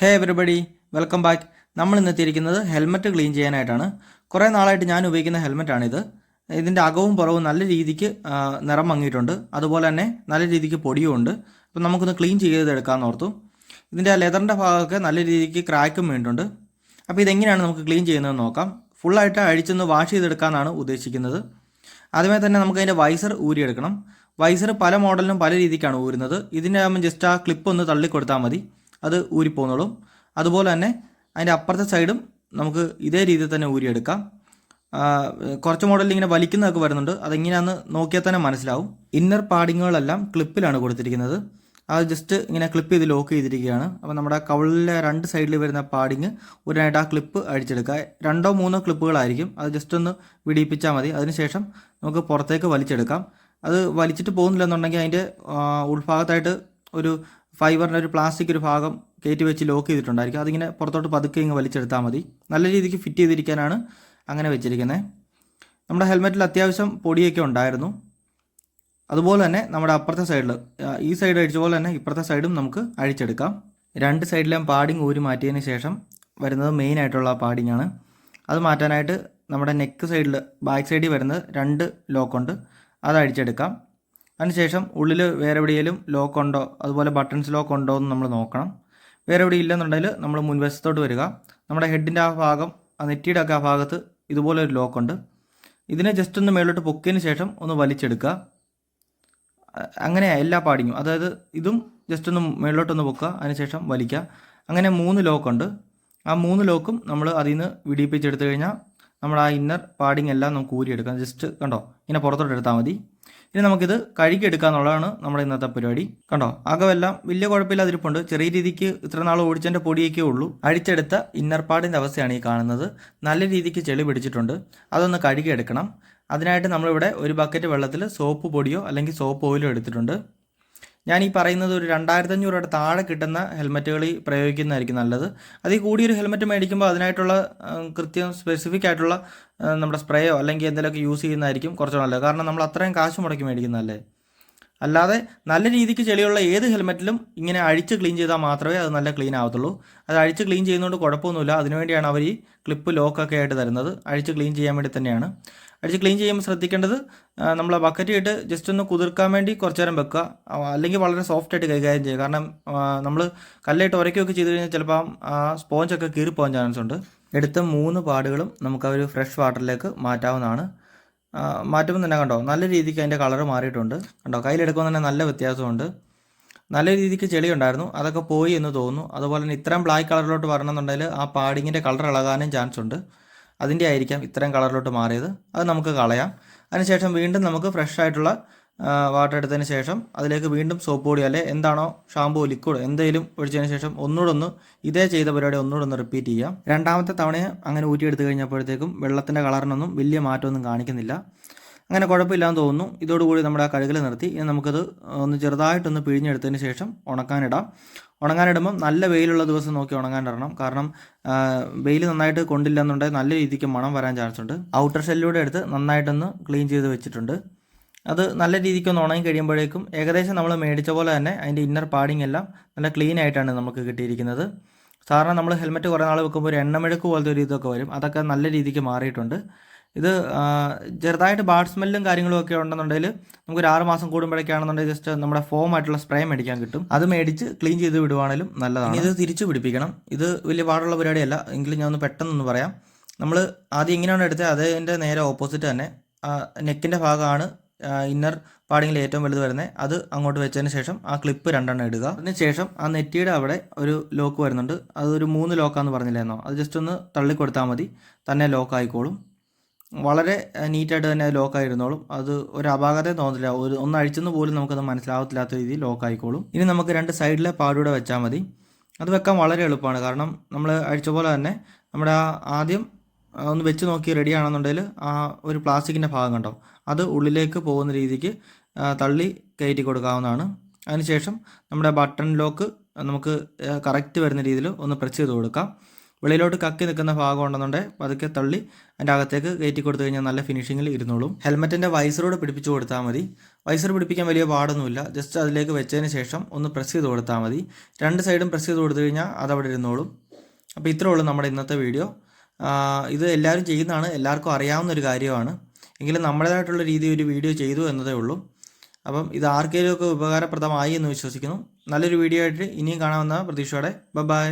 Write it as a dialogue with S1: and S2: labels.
S1: ഹേ everybody welcome back നമ്മൾ ഇന്ന് എത്തിയിരിക്കുന്നത് ഹെൽമറ്റ് ക്ലീൻ ചെയ്യാനായിട്ടാണ്. കുറേ നാളായിട്ട് ഞാൻ ഉപയോഗിക്കുന്ന ഹെൽമറ്റാണിത് ഇതിന്റെ അകവും പുറവും നല്ല രീതിക്ക് നിറം മങ്ങിയിട്ടുണ്ട്. അതുപോലെ തന്നെ നല്ല രീതിക്ക് പൊടിയും ഉണ്ട്. അപ്പം നമുക്കൊന്ന് ക്ലീൻ ചെയ്തെടുക്കാമെന്ന് ഓർത്തു. ഇതിന്റെ ലെതറിന്റെ ഭാഗമൊക്കെ നല്ല രീതിക്ക് ക്രാക്കും വീണിട്ടുണ്ട്. അപ്പോൾ ഇതെങ്ങനെയാണ് നമുക്ക് ക്ലീൻ ചെയ്യുന്നതെന്ന് നോക്കാം. ഫുള്ളായിട്ട് അഴിച്ചൊന്ന് വാഷ് ചെയ്തെടുക്കാമെന്നാണ് ഉദ്ദേശിക്കുന്നത്. ആദ്യമേ തന്നെ നമുക്ക് അതിന്റെ വൈസർ ഊരിയെടുക്കണം. വൈസർ പല മോഡലിനും പല രീതിക്കാണ് ഊരുന്നത്. ഇതിന്റെ ജസ്റ്റ് ആ ക്ലിപ്പ് ഒന്ന് തള്ളിക്കൊടുത്താൽ മതി. അത് ഊരിപ്പോന്നോളും. അതുപോലെ തന്നെ അതിന്റെ അപ്പുറത്തെ സൈഡും നമുക്ക് ഇതേ രീതിയിൽ തന്നെ ഊരിയെടുക്കാം. കുറച്ച് മോഡലിൽ ഇങ്ങനെ വലിക്കുന്നതൊക്കെ വരുന്നുണ്ട്. അതെങ്ങനെയാണെന്ന് നോക്കിയാൽ തന്നെ മനസ്സിലാവും. ഇന്നർ പാഡിങ്ങുകളെല്ലാം ക്ലിപ്പിലാണ് കൊടുത്തിരിക്കുന്നത്. അത് ജസ്റ്റ് ഇങ്ങനെ ക്ലിപ്പ് ചെയ്ത് ലോക്ക് ചെയ്തിരിക്കുകയാണ്. അപ്പോൾ നമ്മുടെ കവളിലെ രണ്ട് സൈഡിൽ വരുന്ന പാഡിങ് ഒരായിട്ട് ആ ക്ലിപ്പ് അടിച്ചെടുക്കുക രണ്ടോ മൂന്നോ ക്ലിപ്പുകളായിരിക്കും അത് ജസ്റ്റ് ഒന്ന് വിടിയിപ്പിച്ചാൽ മതി. അതിനുശേഷം നമുക്ക് പുറത്തേക്ക് വലിച്ചെടുക്കാം. അത് വലിച്ചിട്ട് പോകുന്നില്ലെന്നുണ്ടെങ്കിൽ അതിന്റെ ഉൾഭാഗത്തായിട്ട് ഒരു ഫൈബറിന്റെ ഒരു പ്ലാസ്റ്റിക് ഒരു ഭാഗം കയറ്റി വെച്ച് ലോക്ക് ചെയ്തിട്ടുണ്ടായിരിക്കും. അതിങ്ങനെ പുറത്തോട്ട് പതുക്കെ ഇങ്ങ് വലിച്ചെടുത്താൽ മതി. നല്ല രീതിക്ക് ഫിറ്റ് ചെയ്തിരിക്കാനാണ് അങ്ങനെ വെച്ചിരിക്കുന്നത് നമ്മുടെ ഹെൽമെറ്റിൽ അത്യാവശ്യം പൊടിയൊക്കെ ഉണ്ടായിരുന്നു. അതുപോലെ തന്നെ നമ്മുടെ അപ്പുറത്തെ സൈഡിൽ ഈ സൈഡ് അടിച്ച പോലെ തന്നെ ഇപ്പുറത്തെ സൈഡും നമുക്ക് അഴിച്ചെടുക്കാം. രണ്ട് സൈഡിലെയും പാഡിങ് ഊരി മാറ്റിയതിന് ശേഷം വരുന്നത് മെയിൻ ആയിട്ടുള്ള പാഡിങ് ആണ്. അത് മാറ്റാനായിട്ട് നമ്മുടെ നെക്ക് സൈഡിൽ ബാക്ക് സൈഡിൽ വരുന്നത് രണ്ട് ലോക്കുണ്ട് അത് അഴിച്ചെടുക്കാം. അതിനുശേഷം ഉള്ളിൽ വേറെ എവിടെയെങ്കിലും ലോക്ക് ഉണ്ടോ? അതുപോലെ ബട്ടൺസ് ലോക്ക് ഉണ്ടോ എന്ന് നമ്മൾ നോക്കണം. വേറെ എവിടെ ഇല്ലെന്നുണ്ടെങ്കിൽ നമ്മൾ മുൻവശത്തോട്ട് വരിക. നമ്മുടെ ഹെഡിന്റെ ആ ഭാഗം ആ നെറ്റിയുടെ ഒക്കെ ആ ഭാഗത്ത് ഇതുപോലെ ഒരു ലോക്ക് ഉണ്ട്. ഇതിനെ ജസ്റ്റ് ഒന്ന് മേളിലോട്ട് പൊക്കിയതിന് ശേഷം ഒന്ന് വലിച്ചെടുക്കുക. അങ്ങനെ എല്ലാ പാടിങ്ങും. അതായത് ഇതും ജസ്റ്റ് ഒന്ന് മേളിലോട്ടൊന്ന് പൊക്കുക അതിനുശേഷം വലിക്കുക. അങ്ങനെ മൂന്ന് ലോക്കുണ്ട് ആ മൂന്ന് ലോക്കും നമ്മൾ അതിൽ നിന്ന് വിടിയിപ്പിച്ചെടുത്തു കഴിഞ്ഞാൽ നമ്മൾ ആ ഇന്നർ പാഡിങ് എല്ലാം നമുക്ക് ഊരിയെടുക്കാം. ജസ്റ്റ് കണ്ടോ? ഇങ്ങനെ പുറത്തോട്ട് എടുത്താൽ മതി. ഇനി നമുക്കിത് കഴുകിയെടുക്കുക എന്നുള്ളതാണ് നമ്മുടെ ഇന്നത്തെ പരിപാടി. കണ്ടോ? അകമെല്ലാം വലിയ കുഴപ്പമില്ലാതിരിപ്പുണ്ട്. ചെറിയ രീതിക്ക് ഇത്ര നാൾ ഓടിച്ചതിന്റെ പൊടിയൊക്കെ ഉള്ളൂ. അഴിച്ചെടുത്ത ഇന്നർ പാടിന്റെ അവസ്ഥയാണ് ഈ കാണുന്നത്. നല്ല രീതിക്ക് ചെളി പിടിച്ചിട്ടുണ്ട്. അതൊന്ന് കഴുകിയെടുക്കണം. അതിനായിട്ട് നമ്മളിവിടെ ഒരു ബക്കറ്റ് വെള്ളത്തിൽ സോപ്പ് പൊടിയോ അല്ലെങ്കിൽ സോപ്പ് ഓയിലോ എടുത്തിട്ടുണ്ട്. ഞാൻ ഈ പറയുന്നത് ഒരു രണ്ടായിരത്തി അഞ്ഞൂറ് താഴെ കിട്ടുന്ന ഹെൽമെറ്റുകൾ പ്രയോഗിക്കുന്നതായിരിക്കും നല്ലത്. അതിൽ ഒരു ഹെൽമെറ്റ് മേടിക്കുമ്പോൾ അതിനായിട്ടുള്ള കൃത്യം സ്പെസിഫിക് ആയിട്ടുള്ള നമ്മുടെ സ്പ്രേയോ അല്ലെങ്കിൽ എന്തെങ്കിലുമൊക്കെ യൂസ് ചെയ്യുന്നതായിരിക്കും കുറച്ച് നല്ലത്. കാരണം നമ്മൾ അത്രയും കാശ് മുടക്കി മേടിക്കുന്നതല്ലേ? അല്ലാതെ നല്ല രീതിക്ക് ചെളിയുള്ള ഏത് ഹെൽമെറ്റിലും ഇങ്ങനെ അഴിച്ച് ക്ലീൻ ചെയ്താൽ മാത്രമേ അത് നല്ല ക്ലീൻ ആവത്തുള്ളൂ. അത് അഴിച്ച് ക്ലീൻ ചെയ്യുന്നതുകൊണ്ട് കുഴപ്പമൊന്നുമില്ല. അതിനുവേണ്ടിയാണ് അവർ ഈ ക്ലിപ്പ് ലോക്കൊക്കെ ആയിട്ട് തരുന്നത്. അഴിച്ച് ക്ലീൻ ചെയ്യാൻ വേണ്ടി തന്നെയാണ്. അഴിച്ച് ക്ലീൻ ചെയ്യുമ്പോൾ ശ്രദ്ധിക്കേണ്ടത് നമ്മൾ ബക്കറ്റ് ഇട്ട് ജസ്റ്റ് ഒന്ന് കുതിർക്കാൻ വേണ്ടി കുറച്ച് നേരം വെക്കുക. അല്ലെങ്കിൽ വളരെ സോഫ്റ്റ് ആയിട്ട് കൈകാര്യം ചെയ്യുക. കാരണം നമ്മൾ കല്ലിട്ട് ഉരയ്ക്കുകയൊക്കെ ചെയ്ത് കഴിഞ്ഞാൽ ചിലപ്പോൾ ആ സ്പോഞ്ചൊക്കെ കീറിപ്പോകാൻ ചാൻസ് ഉണ്ട്. എടുത്ത മൂന്ന് പാടുകളും നമുക്ക് ആ ഒരു ഫ്രഷ് വാട്ടറിലേക്ക് മാറ്റാവുന്നതാണ്. മാറ്റുമ്പോൾ തന്നെ കണ്ടോ നല്ല രീതിക്ക് അതിന്റെ കളർ മാറിയിട്ടുണ്ട്. കണ്ടോ കയ്യിലെടുക്കുമ്പോൾ തന്നെ നല്ല വ്യത്യാസമുണ്ട്. നല്ല രീതിക്ക് ചെളി ഉണ്ടായിരുന്നു. അതൊക്കെ പോയി എന്ന് തോന്നുന്നു. അതുപോലെ തന്നെ ഇത്രയും ബ്ലാക്ക് കളറിലോട്ട് വരണമെന്നുണ്ടെങ്കിൽ ആ പാഡിങ്ങിന്റെ കളർ ഇളകാനും ചാൻസ് ഉണ്ട്. അതിന്റെ ആയിരിക്കാം ഇത്രയും കളറിലോട്ട് മാറിയത്. അത് നമുക്ക് കളയാം. അതിനുശേഷം വീണ്ടും നമുക്ക് ഫ്രഷ് ആയിട്ടുള്ള വാട്ടർ എടുത്തതിന് ശേഷം അതിലേക്ക് വീണ്ടും സോപ്പ് പൊടി അല്ലെ എന്താണോ ഷാമ്പൂ ലിക്വിഡ് എന്തെങ്കിലും ഒഴിച്ചതിന് ശേഷം ഒന്നുകൂടെ ഒന്ന് ഇതേ ചെയ്ത പരിപാടി ഒന്നുകൂടെ ഒന്ന് റിപ്പീറ്റ് ചെയ്യാം. രണ്ടാമത്തെ തവണ അങ്ങനെ ഊറ്റിയെടുത്ത് കഴിഞ്ഞപ്പോഴത്തേക്കും വെള്ളത്തിന്റെ കളറിനൊന്നും വലിയ മാറ്റമൊന്നും കാണിക്കുന്നില്ല. അങ്ങനെ കുഴപ്പമില്ലാന്ന് തോന്നുന്നു. ഇതോടുകൂടി നമ്മുടെ ആ കഴുകൽ നിർത്തി. ഇനി നമുക്കത് ഒന്ന് ചെറുതായിട്ടൊന്ന് പിഴിഞ്ഞെടുത്തതിന് ശേഷം ഉണക്കാനിടാം. ഉണങ്ങാനിടുമ്പം നല്ല വെയിലുള്ള ദിവസം നോക്കി ഉണങ്ങാനിടണം കാരണം വെയിൽ നന്നായിട്ട് കൊണ്ടില്ല എന്നുണ്ടെങ്കിൽ നല്ല രീതിക്ക് മണം വരാൻ ചാൻസ് ഉണ്ട് ഔട്ടർ ഷെല്ലിലൂടെ എടുത്ത് നന്നായിട്ടൊന്ന് ക്ലീൻ ചെയ്ത് വെച്ചിട്ടുണ്ട്. അത് നല്ല രീതിക്ക് ഒന്ന് ഉണങ്ങി കഴിയുമ്പോഴേക്കും ഏകദേശം നമ്മൾ മേടിച്ച പോലെ തന്നെ അതിന്റെ ഇന്നർ പാഡിംഗ് എല്ലാം നല്ല ക്ലീൻ ആയിട്ടാണ് നമുക്ക് കിട്ടിയിരിക്കുന്നത്. സാധാരണ നമ്മൾ ഹെൽമെറ്റ് കുറേ നാൾ വെക്കുമ്പോൾ ഒരു എണ്ണമെഴുക്ക് പോലത്തെ ഒരു ഇതൊക്കെ വരും. അതൊക്കെ നല്ല രീതിക്ക് മാറിയിട്ടുണ്ട്. ഇത് ചെറുതായിട്ട് ബാഡ് സ്മെല്ലും കാര്യങ്ങളും ഒക്കെ ഉണ്ടെന്നുണ്ടെങ്കിൽ നമുക്ക് ഒരു ആറ് മാസം കൂടുമ്പോഴേക്കാണെന്നുണ്ടെങ്കിൽ ജസ്റ്റ് നമ്മുടെ ഫോം ആയിട്ടുള്ള സ്പ്രേ മേടിക്കാൻ കിട്ടും. അത് മേടിച്ച് ക്ലീൻ ചെയ്ത് വിടുവാണെങ്കിലും നല്ലതാണ്. ഇത് തിരിച്ചു പിടിപ്പിക്കണം. ഇത് വലിയ പാടുള്ള പരിപാടിയല്ല. എങ്കിലും ഞാൻ ഒന്ന് പെട്ടെന്നൊന്ന് പറയാം. നമ്മൾ ആദ്യം എങ്ങനെയാണ് എടുത്തത്? അതിന്റെ നേരെ ഓപ്പോസിറ്റ് തന്നെ നെക്കിന്റെ ഭാഗമാണ് ഇന്നർ പാടിങ്ങിൽ ഏറ്റവും വലുത് വരുന്നത്. അത് അങ്ങോട്ട് വെച്ചതിന് ശേഷം ആ ക്ലിപ്പ് രണ്ടെണ്ണം ഇടുക. അതിന് ശേഷം ആ നെറ്റിയുടെ അവിടെ ഒരു ലോക്ക് വരുന്നുണ്ട്. അതൊരു മൂന്ന് ലോക്കാന്ന് പറഞ്ഞില്ലായിരുന്നോ? അത് ജസ്റ്റ് ഒന്ന് തള്ളിക്കൊടുത്താൽ മതി. തന്നെ ലോക്ക് ആയിക്കോളും. വളരെ നീറ്റായിട്ട് തന്നെ അത് ലോക്ക് ആയിരുന്നോളും അത് ഒരു അപാകത തോന്നില്ല ഒരു ഒന്ന് അഴിച്ചെന്ന് പോലും നമുക്കത് മനസ്സിലാവത്തില്ലാത്ത രീതിയിൽ ലോക്ക് ആയിക്കോളും ഇനി നമുക്ക് രണ്ട് സൈഡിലെ പാടൂടെ വെച്ചാൽ മതി. അത് വെക്കാൻ വളരെ എളുപ്പമാണ്. കാരണം നമ്മൾ അഴിച്ച പോലെ തന്നെ നമ്മുടെ ആദ്യം ഒന്ന് വെച്ച് നോക്കി റെഡി ആണെന്നുണ്ടെങ്കിൽ ആ ഒരു പ്ലാസ്റ്റിക്കിന്റെ ഭാഗം കണ്ടോ? അത് ഉള്ളിലേക്ക് പോകുന്ന രീതിക്ക് തള്ളി കയറ്റി കൊടുക്കാവുന്നതാണ്. അതിനുശേഷം നമ്മുടെ ബട്ടൺ ലോക്ക് നമുക്ക് കറക്റ്റ് വരുന്ന രീതിയിൽ ഒന്ന് പ്രസ് ചെയ്ത് കൊടുക്കാം. വെളിയിലോട്ട് കക്കി നിൽക്കുന്ന ഭാഗം ഉണ്ടെന്നുണ്ടെങ്കിൽ പതുക്കെ തള്ളി അതിന്റെ അകത്തേക്ക് കയറ്റി കൊടുത്തു കഴിഞ്ഞാൽ നല്ല ഫിനിഷിങ്ങിൽ ഇരുന്നോളും. ഹെൽമെറ്റിന്റെ വൈസറോട് പിടിപ്പിച്ചു കൊടുത്താൽ മതി. വൈസർ പിടിപ്പിക്കാൻ വലിയ പാടൊന്നുമില്ല. ജസ്റ്റ് അതിലേക്ക് വെച്ചതിന് ശേഷം ഒന്ന് പ്രസ് ചെയ്ത് കൊടുത്താൽ മതി. രണ്ട് സൈഡും പ്രസ് ചെയ്ത് കൊടുത്തു കഴിഞ്ഞാൽ അതവിടെ ഇരുന്നോളും. അപ്പോൾ ഇത്രേ ഉള്ളൂ നമ്മുടെ ഇന്നത്തെ വീഡിയോ ഇത് എല്ലാവരും ചെയ്യുന്നതാണ്. എല്ലാവർക്കും അറിയാവുന്ന ഒരു കാര്യമാണ്. എങ്കിലും നമ്മുടേതായിട്ടുള്ള രീതിയിൽ ഒരു വീഡിയോ ചെയ്തു എന്നതേ ഉള്ളൂ. അപ്പം ഇത് ആർക്കെങ്കിലുമൊക്കെ ഉപകാരപ്രദമായി എന്ന് വിശ്വസിക്കുന്നു. നല്ലൊരു വീഡിയോ ആയിട്ട് ഇനിയും കാണാമെന്ന പ്രതീക്ഷയോടെ. ബൈ